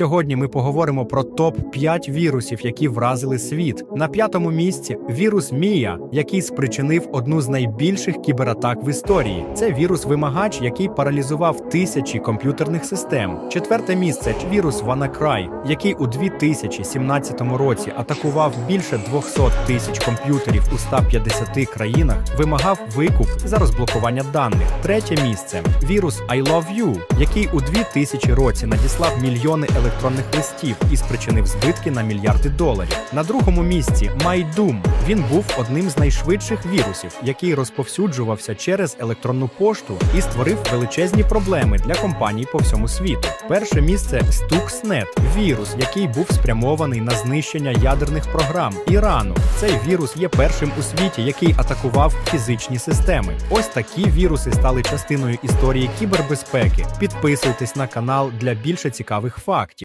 Сьогодні ми поговоримо про топ 5 вірусів, які вразили світ. На п'ятому місці вірус Мія, який спричинив одну з найбільших кібератак в історії. Це вірус-вимагач, який паралізував тисячі комп'ютерних систем. Четверте місце вірус WannaCry, який у 2017 році атакував більше 200 тисяч комп'ютерів у 150 країнах, вимагав викуп за розблокування даних. Третє місце вірус I Love You, який у 2000 році надіслав мільйони електронних листів і спричинив збитки на мільярди доларів. На другому місці MyDoom. Він був одним з найшвидших вірусів, який розповсюджувався через електронну пошту і створив величезні проблеми для компаній по всьому світу. Перше місце Stuxnet – вірус, який був спрямований на знищення ядерних програм Ірану. Цей вірус є першим у світі, який атакував фізичні системи. Ось такі віруси стали частиною історії кібербезпеки. Підписуйтесь на канал для більше цікавих фактів.